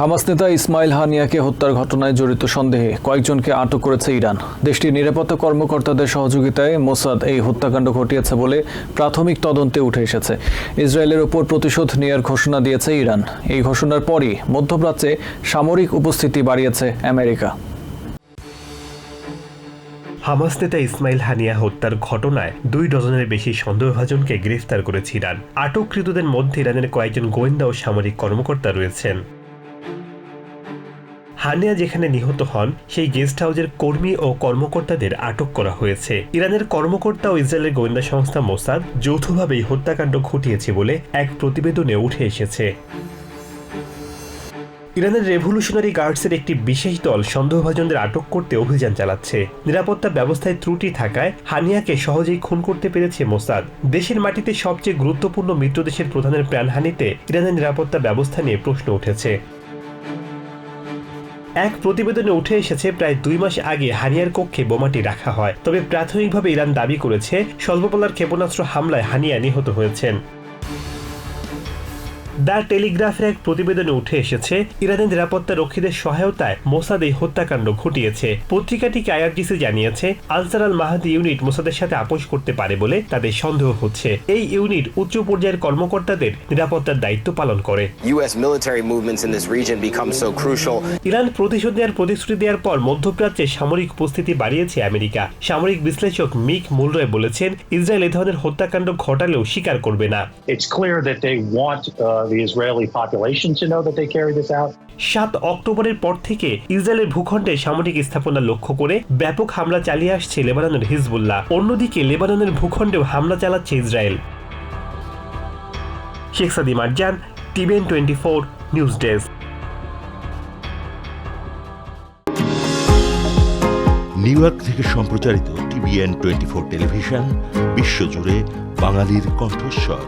Hamas নেতা ইসমাইল হানিয়াকে হত্যার ঘটনায় জড়িত সন্দেহে কয়েকজনকে আটক করেছে ইরান। দেশটির নিরাপত্তা কর্মকর্তাদের সহযোগিতায় মোসাদ এই হত্যাকাণ্ড ঘটিয়েছে বলে প্রাথমিক তদন্তে উঠে এসেছে। ইসরায়েলের ওপর প্রতিশোধ নেয়ার ঘোষণা দিয়েছে ইরান। এই ঘোষণার পরই মধ্যপ্রাচ্যে সামরিক উপস্থিতি বাড়িয়েছে আমেরিকা। হামাস নেতা ইসমাইল হানিয়া হত্যার ঘটনায় দুই ডজনের বেশি সন্দেহভাজনকে গ্রেফতার করেছে ইরান। আটককৃতদের মধ্যে ইরানের কয়েকজন গোয়েন্দা ও সামরিক কর্মকর্তা রয়েছেন। হানিয়া যেখানে নিহত হন, সেই গেস্ট হাউসের কর্মী ও কর্মকর্তাদের আটক করা হয়েছে। ইরানের কর্মকর্তা ও ইসরায়েলের গোয়েন্দা সংস্থা মোসাদ যৌথভাবেই হত্যাকাণ্ড ঘটিয়েছে বলে এক প্রতিবেদনে উঠে এসেছে। ইরানের রেভলিউশনারি গার্ডসের একটি বিশেষ দল সন্দেহভাজনদের আটক করতে অভিযান চালাচ্ছে। নিরাপত্তা ব্যবস্থায় ত্রুটি থাকায় হানিয়াকে সহজেই খুন করতে পেরেছে মোসাদ। দেশের মাটিতে সবচেয়ে গুরুত্বপূর্ণ মিত্র দেশের প্রধানের প্রাণহানিতে ইরানের নিরাপত্তা ব্যবস্থা নিয়ে প্রশ্ন উঠেছে। এক প্রতিবেদনে উঠে এসেছে, প্রায় দুই মাস আগে হানিয়ার কক্ষে বোমাটি রাখা হয়। তবে প্রাথমিকভাবে ইরান দাবি করেছে স্বল্পপালার ক্ষেপণাস্ত্র হামলায় হানিয়া নিহত হয়েছেন। দ্য টেলিগ্রাফের এক প্রতিবেদনে উঠে এসেছে ইরানের নিরাপত্তা রক্ষীদের সহায়তায় মোসাদ এই হত্যাকাণ্ড ঘটিয়েছে। পত্রিকাটিকে আইআরজিসি জানিয়েছে আনসার আল মাহাদি ইউনিট মোসাদের সাথে আপোষ করতে পারে বলে তাদের সন্দেহ হচ্ছে। এই ইউনিট উচ্চ পর্যায়ের কর্মকর্তাদের নিরাপত্তার দায়িত্ব পালন করে. ইরান প্রতিশোধ নেওয়ার প্রতিশ্রুতি দেওয়ার পর মধ্যপ্রাচ্যে সামরিক উপস্থিতি বাড়িয়েছে আমেরিকা। সামরিক বিশ্লেষক মিক মুলরয় বলেছেন ইসরায়েল এ ধরনের হত্যাকাণ্ড ঘটালেও স্বীকার করবে না। It's clear that they want uh, the Israeli population to know that they carry this out. সাত অক্টোবরের পর থেকে ইসরায়েলের ভূখণ্ডে সামরিক স্থাপনা লক্ষ্য করে ব্যাপক হামলা চালিয়ে আসছে লেবাননের হিজবুল্লাহ। অন্যদিকে লেবাননের ভূখণ্ডেও হামলা চালাচ্ছে Israel. Sheikh Sadi Marjan টিভেন twenty four news desk. New York থেকে সম্প্রচারিত টিভিএন টোয়েন্টি ফোর টেলিভিশন বিশ্বজুড়ে বাঙালির কণ্ঠস্বর।